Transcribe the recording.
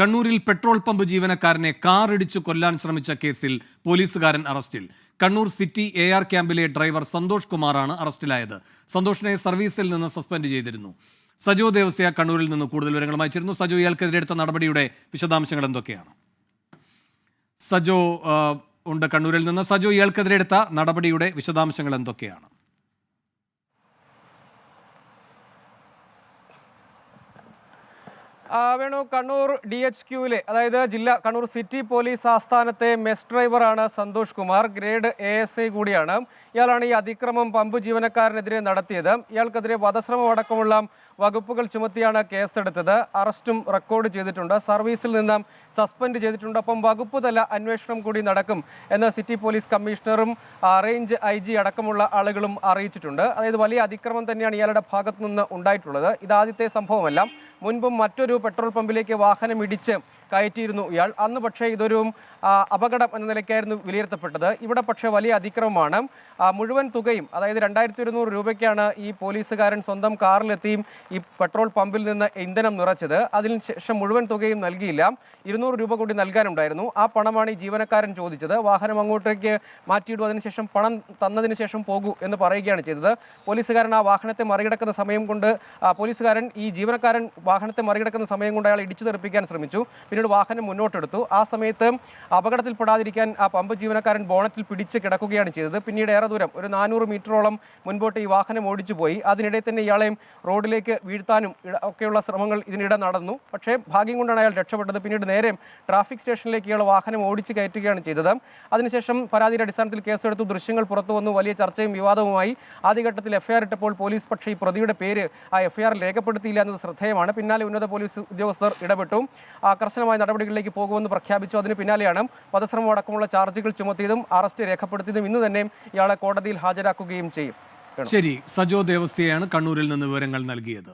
കണ്ണൂരിൽ petrol pump ജീവനക്കാരനെ car ഇടിച്ചു കൊല്ലാൻ ശ്രമിച്ച കേസിൽ പോലീസുകാരൻ അറസ്റ്റിൽ. കണ്ണൂർ സിറ്റി എ ആർ ക്യാമ്പിലെ ഡ്രൈവർ സന്തോഷ് കുമാറാണ് അറസ്റ്റിലായത്. സന്തോഷിനെ സർവീസിൽ നിന്ന് സസ്പെൻഡ് ചെയ്തിരുന്നു. സജോ ദേവസ്യ കണ്ണൂരിൽ നിന്ന് കൂടുതൽ വിവരങ്ങളുമായി അയച്ചിരുന്നു. സജോ ഇയാൾക്കെതിരെ എടുത്ത നടപടിയുടെ വിശദാംശങ്ങൾ എന്തൊക്കെയാണ്? സജോ ഉണ്ട് കണ്ണൂരിൽ നിന്ന്. സജോ ഇയാൾക്കെതിരെ എടുത്ത നടപടിയുടെ വിശദാംശങ്ങൾ എന്തൊക്കെയാണ്? വേണു കണ്ണൂർ ഡി എച്ച് ക്യൂവിലെ അതായത് ജില്ലാ കണ്ണൂർ സിറ്റി പോലീസ് ആസ്ഥാനത്തെ മെസ് ഡ്രൈവറാണ് Santhosh Kumar. Grade A S I കൂടിയാണ്. ഇയാളാണ് ഈ അതിക്രമം പമ്പ് ജീവനക്കാരനെതിരെ നടത്തിയത്. ഇയാൾക്കെതിരെ വധശ്രമം അടക്കമുള്ള വകുപ്പുകൾ ചുമത്തിയാണ് കേസെടുത്തത്. അറസ്റ്റും റെക്കോർഡ് ചെയ്തിട്ടുണ്ട്. സർവീസിൽ നിന്നും സസ്പെൻഡ് ചെയ്തിട്ടുണ്ട്. അപ്പം വകുപ്പ് തല അന്വേഷണം കൂടി നടക്കും എന്ന് സിറ്റി പോലീസ് കമ്മീഷണറും റേഞ്ച് ഐ ജി അടക്കമുള്ള ആളുകളും അറിയിച്ചിട്ടുണ്ട്. അതായത് വലിയ അതിക്രമം തന്നെയാണ് ഇയാളുടെ ഭാഗത്തു നിന്ന് ഉണ്ടായിട്ടുള്ളത്. ഇതാദ്യത്തെ സംഭവമല്ല. മുൻപും മറ്റൊരു പെട്രോൾ പമ്പിലേക്ക് വാഹനം ഇടിച്ച് കയറ്റിയിരുന്നു ഇയാൾ. അന്ന് പക്ഷേ ഇതൊരു അപകടം എന്ന നിലയ്ക്കായിരുന്നു വിലയിരുത്തപ്പെട്ടത്. ഇവിടെ പക്ഷേ വലിയ അതിക്രമമാണ്. മുഴുവൻ തുകയും അതായത് രണ്ടായിരത്തി ഒരുന്നൂറ് രൂപയ്ക്കാണ് ഈ പോലീസുകാരൻ സ്വന്തം കാറിലെത്തിയും ഈ പെട്രോൾ പമ്പിൽ നിന്ന് ഇന്ധനം നിറച്ചത്. അതിന് ശേഷം മുഴുവൻ തുകയും നൽകിയില്ല. ഇരുന്നൂറ് രൂപ കൂടി നൽകാനുണ്ടായിരുന്നു. ആ പണമാണ് ഈ ജീവനക്കാരൻ ചോദിച്ചത്. വാഹനം അങ്ങോട്ടേക്ക് മാറ്റിയിടും അതിനുശേഷം പണം തന്നതിന് ശേഷം പോകൂ എന്ന് പറയുകയാണ് ചെയ്തത്. പോലീസുകാരൻ ആ വാഹനത്തെ മറികടക്കുന്ന സമയം കൊണ്ട് പോലീസുകാരൻ ഈ ജീവനക്കാരൻ വാഹനത്തെ മറികടക്കുന്ന സമയം കൊണ്ട് അയാൾ ഇടിച്ചു തെറിപ്പിക്കാൻ ശ്രമിച്ചു. പിന്നീട് വാഹനം മുന്നോട്ടെടുത്തു. ആ സമയത്ത് അപകടത്തിൽപ്പെടാതിരിക്കാൻ ആ പമ്പ് ജീവനക്കാരൻ ബോണറ്റിൽ പിടിച്ച് കിടക്കുകയാണ് ചെയ്തത്. പിന്നീട് ഏറെ ദൂരം ഒരു നാനൂറ് മീറ്ററോളം മുൻപോട്ട് ഈ വാഹനം ഓടിച്ചു പോയി. അതിനിടെ തന്നെ ഇയാളെ റോഡിലേക്ക് വീഴ്ത്താനും ഒക്കെയുള്ള ശ്രമങ്ങൾ ഇതിനിടെ നടന്നു. പക്ഷേ ഭാഗ്യം കൊണ്ടാണ് അയാൾ രക്ഷപ്പെട്ടത്. പിന്നീട് നേരെ ട്രാഫിക് സ്റ്റേഷനിലേക്ക് ഇയാൾ വാഹനം ഓടിച്ച് കയറ്റുകയാണ് ചെയ്തത്. അതിനുശേഷം പരാതിയുടെ അടിസ്ഥാനത്തിൽ കേസെടുത്തു. ദൃശ്യങ്ങൾ പുറത്തു വന്നു. വലിയ ചർച്ചയും വിവാദവുമായി ആദ്യഘട്ടത്തിൽ എഫ്ഐആർ ഇട്ടപ്പോൾ പോലീസ് പക്ഷേ ഈ പ്രതിയുടെ പേര് ആ എഫ്ഐആർ രേഖപ്പെടുത്തിയില്ല എന്നത് ശ്രദ്ധേയമാണ്. പിന്നാലെ ഉന്നത പോലീസ് ഉദ്യോഗസ്ഥർ ഇടപെട്ടു. കർശനമായ നടപടികളിലേക്ക് പോകുമെന്ന് പ്രഖ്യാപിച്ചു. അതിന് പിന്നാലെയാണ് വധശ്രമം അടക്കമുള്ള ചാർജുകൾ ചുമത്തിയതും അറസ്റ്റ് രേഖപ്പെടുത്തിയതും ഇന്ന് തന്നെ ഇയാളെ കോടതിയിൽ ഹാജരാക്കുകയും ചെയ്യും. ശരി സജോ ദേവസ്യയാണ് കണ്ണൂരിൽ നിന്ന് വിവരങ്ങൾ നൽകിയത്.